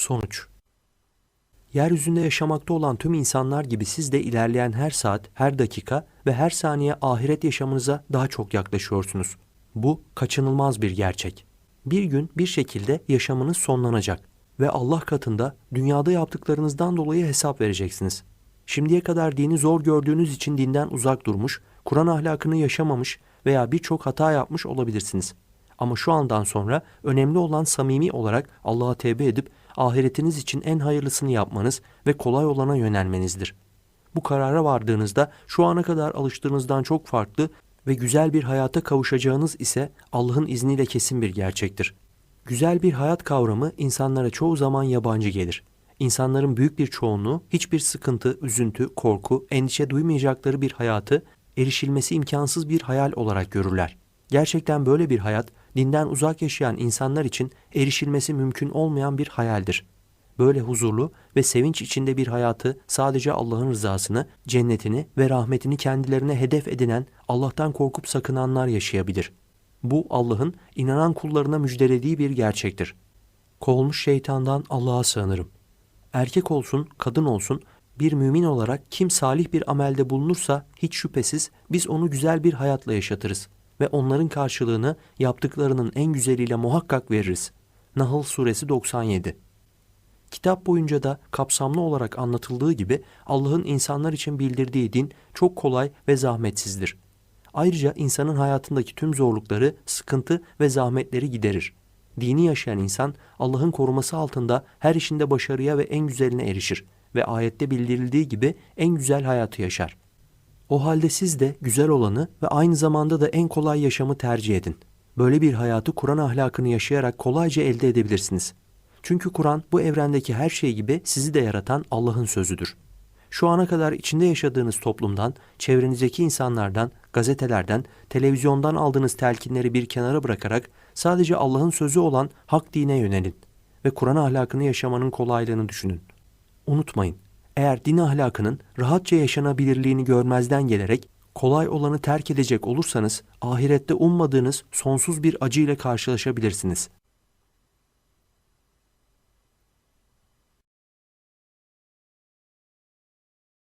Sonuç Yeryüzünde yaşamakta olan tüm insanlar gibi siz de ilerleyen her saat, her dakika ve her saniye ahiret yaşamınıza daha çok yaklaşıyorsunuz. Bu kaçınılmaz bir gerçek. Bir gün bir şekilde yaşamınız sonlanacak ve Allah katında dünyada yaptıklarınızdan dolayı hesap vereceksiniz. Şimdiye kadar dini zor gördüğünüz için dinden uzak durmuş, Kur'an ahlakını yaşamamış veya birçok hata yapmış olabilirsiniz. Ama şu andan sonra önemli olan samimi olarak Allah'a tevbe edip ahiretiniz için en hayırlısını yapmanız ve kolay olana yönelmenizdir. Bu karara vardığınızda şu ana kadar alıştığınızdan çok farklı ve güzel bir hayata kavuşacağınız ise Allah'ın izniyle kesin bir gerçektir. Güzel bir hayat kavramı insanlara çoğu zaman yabancı gelir. İnsanların büyük bir çoğunluğu hiçbir sıkıntı, üzüntü, korku, endişe duymayacakları bir hayatı erişilmesi imkansız bir hayal olarak görürler. Gerçekten böyle bir hayat dinden uzak yaşayan insanlar için erişilmesi mümkün olmayan bir hayaldir. Böyle huzurlu ve sevinç içinde bir hayatı sadece Allah'ın rızasını, cennetini ve rahmetini kendilerine hedef edinen, Allah'tan korkup sakınanlar yaşayabilir. Bu Allah'ın inanan kullarına müjdelediği bir gerçektir. Kovulmuş şeytandan Allah'a sığınırım. Erkek olsun, kadın olsun, bir mümin olarak kim salih bir amelde bulunursa hiç şüphesiz biz onu güzel bir hayatla yaşatırız ve onların karşılığını yaptıklarının en güzeliyle muhakkak veririz. Nahl suresi 97 Kitap boyunca da kapsamlı olarak anlatıldığı gibi Allah'ın insanlar için bildirdiği din çok kolay ve zahmetsizdir. Ayrıca insanın hayatındaki tüm zorlukları, sıkıntı ve zahmetleri giderir. Dini yaşayan insan Allah'ın koruması altında her işinde başarıya ve en güzeline erişir ve ayette bildirildiği gibi en güzel hayatı yaşar. O halde siz de güzel olanı ve aynı zamanda da en kolay yaşamı tercih edin. Böyle bir hayatı Kur'an ahlakını yaşayarak kolayca elde edebilirsiniz. Çünkü Kur'an bu evrendeki her şey gibi sizi de yaratan Allah'ın sözüdür. Şu ana kadar içinde yaşadığınız toplumdan, çevrenizdeki insanlardan, gazetelerden, televizyondan aldığınız telkinleri bir kenara bırakarak sadece Allah'ın sözü olan hak dine yönelin ve Kur'an ahlakını yaşamanın kolaylığını düşünün. Unutmayın, eğer din ahlakının rahatça yaşanabilirliğini görmezden gelerek kolay olanı terk edecek olursanız ahirette ummadığınız sonsuz bir acı ile karşılaşabilirsiniz.